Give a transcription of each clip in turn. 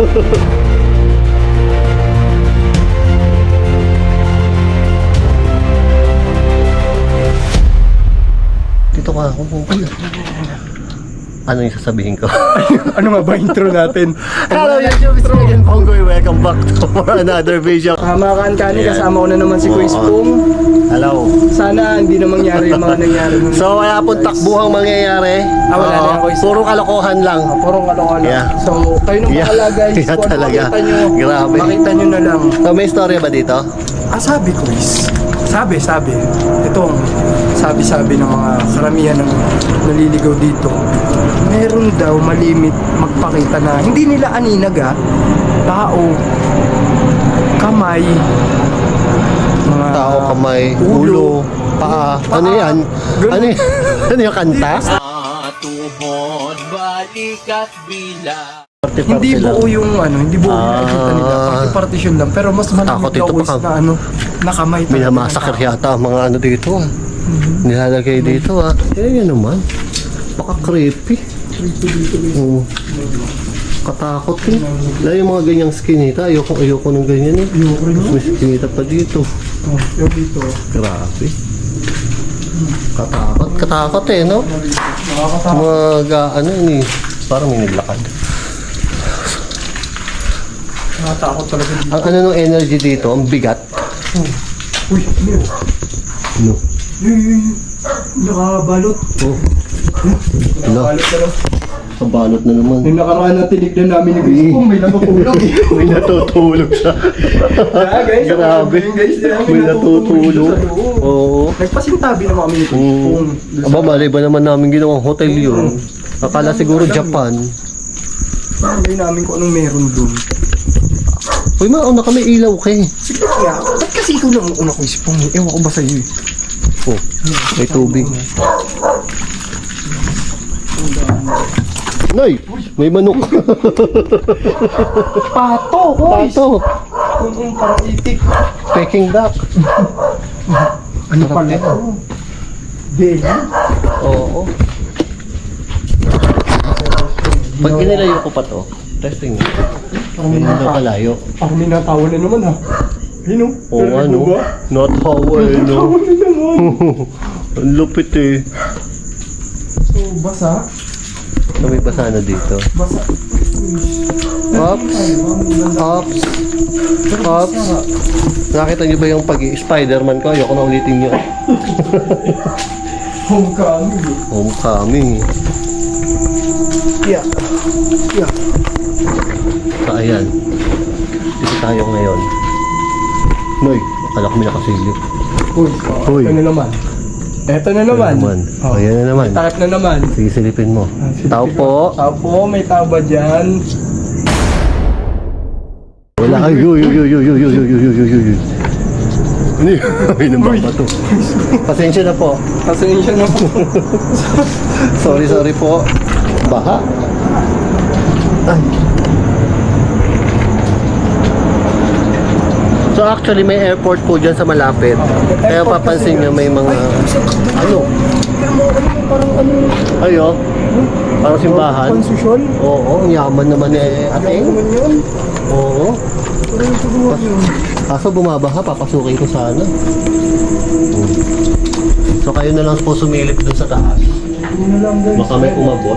Dito ka ako. Ano yung sasabihin ko? ano nga ba intro natin? Hello YouTube, it's me again, Pongoy. Welcome back to for another video. Hamakan kani, Ayan. kasama ko na naman si Oo. Spong. Hello. Sana hindi na mangyari yung mga nangyari nun. So, wala pong takbuhang mangyayari. Ah, wala Oo, na ako isa. Puro kalokohan lang. Ah, Purong kalokohan. Yeah. So, kayo nang Yeah. bahala guys. Yeah, Kung ano talaga. makita nyo, Grabe. makita nyo na lang. So, may istorya ba dito? Ah, sabi. Sabi, sabi. Itong sabi-sabi ng mga karamihan ng naliligaw dito. Meron daw malimit magpakita na hindi nila aninag ah. Tao, kamay, mga Tao, kamay, ulo, ulo, paa. Ano Paa. yan? Ganun. Ano, y- ano yung kanta? Tuhod, balik at bila. Parte-parte Hindi lang. buo yung ano, hindi buo yung Ah. nakikita nila. Party-partition lang. Pero mas Takot malamig ito daw baka- na ano, nakamay. talaga Minamasaker ng tao. yata ang mga ano dito ah. Mhm. Nilalagay dito ah. Eh, yun naman. Baka creepy. Oo. Katakot eh. Lalo yung mga ganyang skinita. Ayoko, ayoko ng ganyan eh. Ayoko rin. May skinita pa dito. Oh, yung dito. Grabe. Katakot. Katakot eh, no? Nakakatakot. Mga ga, ano yun eh. Parang may naglakad. Nakakatakot talaga dito. Ang ano ng energy dito, ang bigat. Uy, ano yun? No. Yun, yun, yun. Nakabalot. Oh. Ano? Nakabalot na lang. Na naman. Yung nakaraan na tinignan namin ni Chris Pong, may nakatulog. may natutulog siya. Yeah, guys. Grabe. Guys, May natutulog. Oo. Nagpasintabi na kami ni. Pong. Aba, malay ba naman namin ginawang hotel yun? Akala siguro Japan. Hindi namin kung anong meron dun. Uy, mauna kami ilaw kay. Sige nga, ba't kasi ikaw lang ang una ko Pong? Ewan ko ba sa'yo eh. Oh, may tubig. Nay, may manok. Pato, boys! Pato, Mm, parang itik. Peking duck. Ano pala ito? Deli? Oo. Pag inilayo ko pa to, testing mo. Hindi natawa. kalayo. Parang may natawa na naman ha. Ayun o. Oo nga no. Not how eh no. Natawa na naman. Ang lupit eh. So, basa. So, may basa na dito. Basa. Ops. Ops. Ops. Nakita niyo ba yung pag-Spider-Man ko? Ayoko na ulitin yun. Homecoming. Homecoming. Yeah. Yeah. Ayan. Dito tayo ngayon. Noy, akala ko may nakasilip. Uy, Uy. ito na naman. Ito na naman. naman. Oh. Ayan na naman. Takip na naman. Sige, silipin mo. Tao po. Tao po, may tao ba dyan? Wala. Ay, uy, uy, uy, uy, uy, uy, uy, uy, uy, uy. Ano yun? Ay, nabang ba to? Pasensya na po. Pasensya na po. Sorry, sorry po. Baha. Ay. So actually may airport po dyan sa malapit. Kaya papansin nyo may mga ano? Mo, parang ano, Ayo. Parang simbahan. konsusyon? Oo, ang yaman naman eh ate. Oo. Kaso bumabaha, papasukin ko sana. Hmm. So kayo na lang po sumilip dun sa taas. Baka may umabot.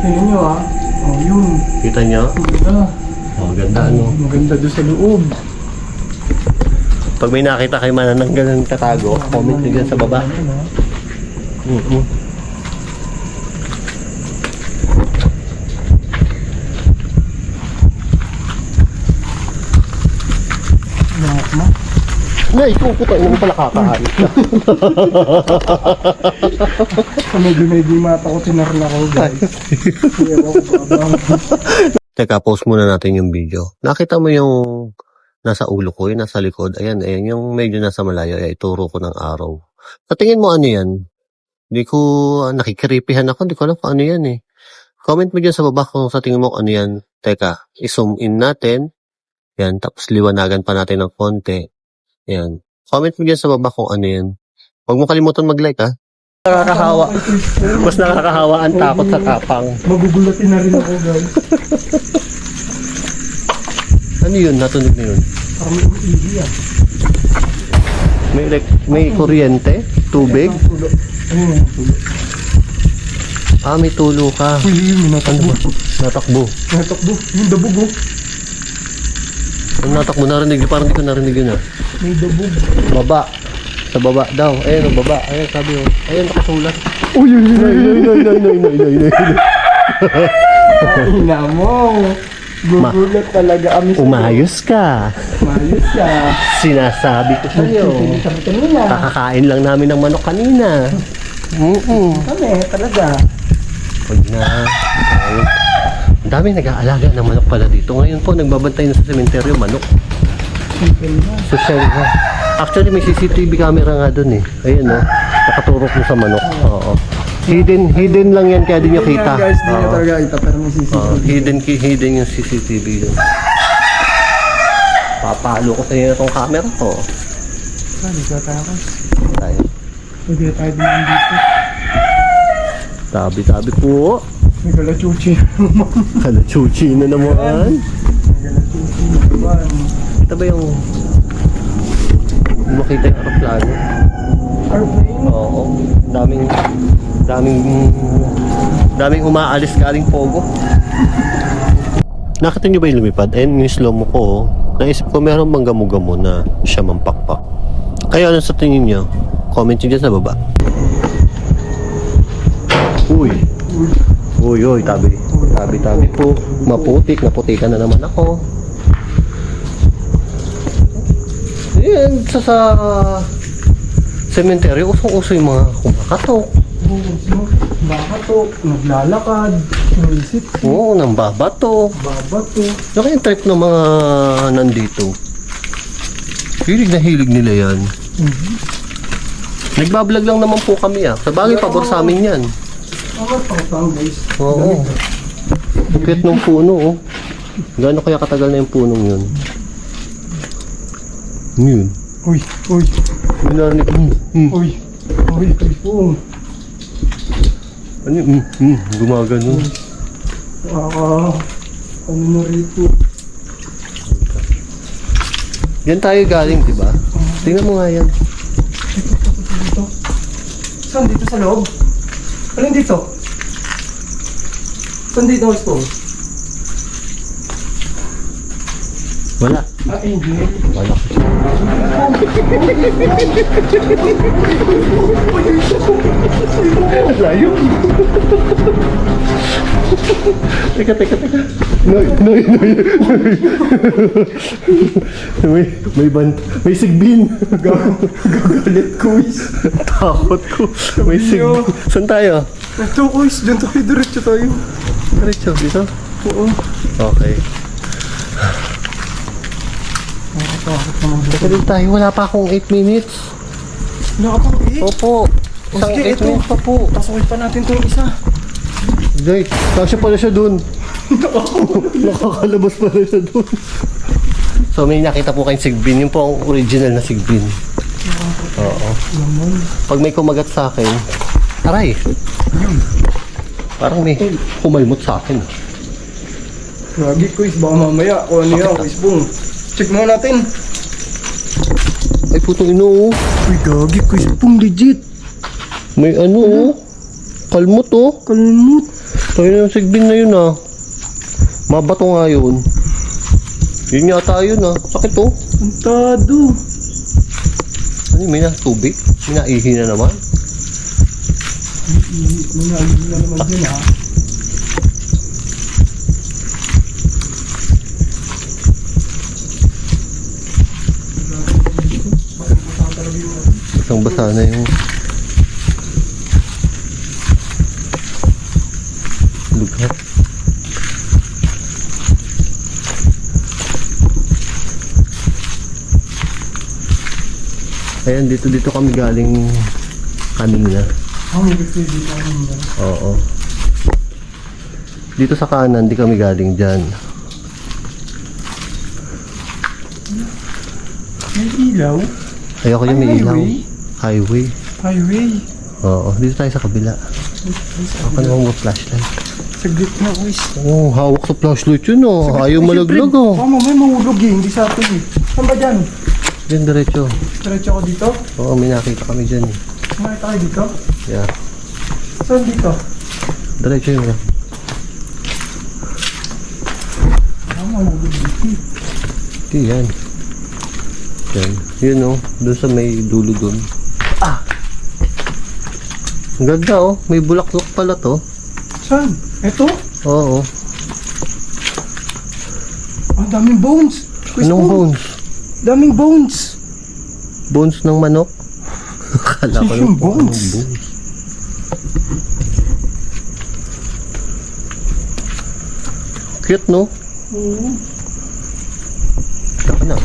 Tingnan nyo ah. Oh, yun. Kita nyo? Maganda. Oh, ganda ano. Maganda doon sa loob. Pag may nakita kayo manananggal ng katago, comment nyo dyan sa baba. Mm -hmm. Na, ikaw ko tayo pala kakahalit ka. Medyo-medyo mata ko, tinarn ako guys. Teka, pause muna natin yung video. Nakita mo yung nasa ulo ko, yung nasa likod. Ayan, ayan, yung medyo nasa malayo. Ay, ituro ko ng araw. Sa tingin mo ano yan? Hindi ko, ah, nakikiripihan ako. Hindi ko alam kung ano yan eh. Comment mo dyan sa baba kung sa tingin mo kung ano yan. Teka, i-zoom in natin. Yan, tapos liwanagan pa natin ng konti. Yan. Comment mo dyan sa baba kung ano yan. Huwag mo kalimutan mag-like ha. Nakakahawa. Mas nakakahawa ang takot sa tapang. Magugulatin na rin ako guys. Ano yun? Natunog na yun? Parang may umiihi ah. May, elek- may kuryente? Tubig? Tulo. Ayun yung tulo. Ah, may tulo ka. Uy, may natakbo. Natakbo. Natakbo. Yung dabog oh. Ang natakbo, narinig. Parang di ko narinig yun ah. May dabog. Baba. Sa baba daw. Ayun, ang baba. Ayun, sabi ko. Ayun, nakasulat. Uy, uy, uy. Nay, nay, nay, nay, nay, nay, nay, nay. Ina mo. Gugulat talaga kami sa'yo. Umayos ka. Umayos ka. Sinasabi ko sa'yo. Hindi kami kanina. Kakakain lang namin ng manok kanina. Mm-mm. Kami talaga. Huwag na. Ayun. Ang dami nag-aalaga ng manok pala dito. Ngayon po, nagbabantay na sa sementeryo manok. Social na. Actually, may CCTV camera nga doon eh. Ayun oh. Nakaturok mo sa manok. Oo. Hidden, hidden lang yan kaya di nyo kita. Yan, guys, di nyo Oo. talaga kita pero may CCTV. Oo, hidden, ki- hidden yung CCTV yun. Papalo ko sa inyo itong camera ko. Hindi ka tayo. Tayo. Hindi tayo din dito. Tabi-tabi po. May kalachuchi. Na naman. Naman. Ito ba yung... Makita yung aeroplano? Airplane? Oo. Daming... Daming... Daming umaalis galing Pogo. Nakita niyo ba yung lumipad? Ayun yung slow mo ko. oh. Naisip ko meron bang gamo-gamo na siya mampakpak. Kaya ano sa tingin niyo? Comment niyo dyan sa baba. Uy! Uy, uy, tabi. Tabi, tabi po. Maputik, naputikan na naman ako. Yan, sa sa cemetery, usong-uso yung mga kumakatok. Baka to, naglalakad, sumisip, Oo, nang babato. babato. Kaya yung type ng mga nandito? Hilig na hilig nila yan. Nagbablog lang naman po kami ah. Sa bagay, pabor sa amin yan. Mga pang guys. Oo. Bukit ng puno oh. Gaano kaya katagal na yung punong yun? Yun? Uy, uy, May narinig. Mm, mm. uy. Uy, uy, pong. Ano yun? Mm, mm. Gumagano. Ah, ano na rito? Yan tayo galing, di ba? Tingnan mo nga yan. Dito. Saan dito sa loob? Alin dito? Saan dito po? Wala. Ah, angel. Wala. Layo. teka, teka, teka. Noy, noy, noy. may, may ban, may sigbin. Gagalit quiz. Takot ko. May sigbin. Saan tayo? Ito quiz, dyan tayo, diretso tayo. Diretso, dito? Oo. Okay. Teka din tayo, wala pa akong 8 minutes. Nakapang eh. Opo. Isang sige, 8 ito. minutes pa po. Pasukin pa natin itong isa. Jay, kasya pala siya dun. Nakakalabas pala siya dun. So may nakita po kayong sigbin. Yun po ang original na sigbin. Oo. Pag may kumagat sa akin, aray. Parang may kumalmot sa akin. Lagi quiz, baka mamaya kung ano yan, quiz boom. Check muna natin. Ay putong ino oh. Uy, gagi quiz boom, legit. May ano oh. Kalmot oh. Kalmut. Tayo na yung sigbin na yun ah. Mabato nga yun. Yun yata yun ah. Sakit oh. Antado. Ano yun, may na tubig? May naihi na naman. Manalo na naman din ha. Isang basa na yung lugar. Ayan, dito dito kami galing kanina. Ang gusto dito ako nila. Oo. Dito sa kanan, di kami galing dyan. May ilaw? Ayoko yung may Ay, ilaw. highway? Highway. Highway. Oo, dito tayo sa kabila. Ako naman mo flashlight. Saglit na, guys. Oh, hawak sa flashlight yun oh. Ayaw malaglag oh. Oo, mamaya mahulog eh. Hindi sa atin eh. Saan ba dyan? Yan diretso. Diretso ako dito? Oo, may nakita kami dyan eh. Kumakita kayo dito? Yeah. Saan dito? Diretso yun. ah. Ah, mahulog dito eh. Hindi yan. Yan. Yun oh. Doon sa may dulo doon. Ah! Ang ganda oh. May bulaklak pala to. Saan? Ito? Oo. Ang daming bones. Quiz Anong bone. bones? Daming bones. Bones ng manok? Akala ko Yung bones. bones. Cute no? Oo. Saka na.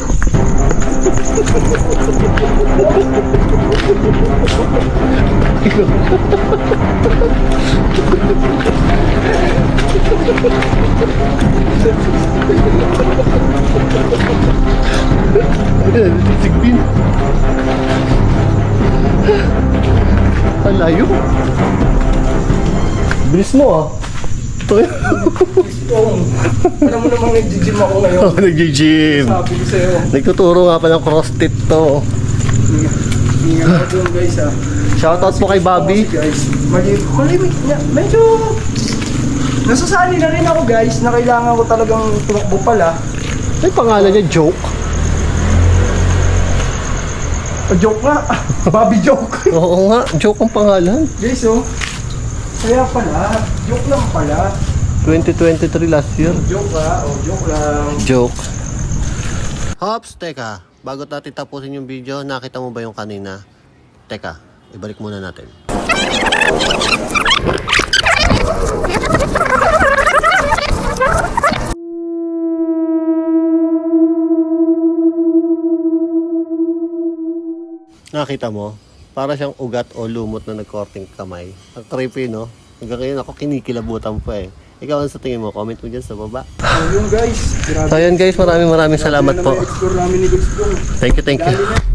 Sigbin. Ang layo. Bilis mo ah. Ito yun. Oo. Alam mo namang nag-gym ako ngayon. Ako nag-gym. Sabi ko sa'yo. Nagtuturo nga pa ng crossfit to. Ingat doon guys ah. Shoutout po kay Bobby. Guys, mali, malimit niya. Medyo nasasanay na rin ako guys na kailangan ko talagang tumakbo pala. May pangalan niya, Joke. Pa joke nga. Bobby joke. Oo nga, Joke ang pangalan. guys oh. Kaya pala, joke lang pala. 2023 last year. Joke ah, oh joke lang. Joke. Hops, teka. Bago natin tapusin yung video, nakita mo ba yung kanina? Teka, ibalik muna natin. Nakita mo? Para siyang ugat o lumot na nagkorting kamay. Ang creepy, no? Hanggang ngayon ako kinikilabutan pa eh. Ikaw, ano sa tingin mo? Comment mo dyan sa baba. So yun guys, grabe. So yun guys, maraming maraming salamat po. Explore namin ni. Thank you, thank you.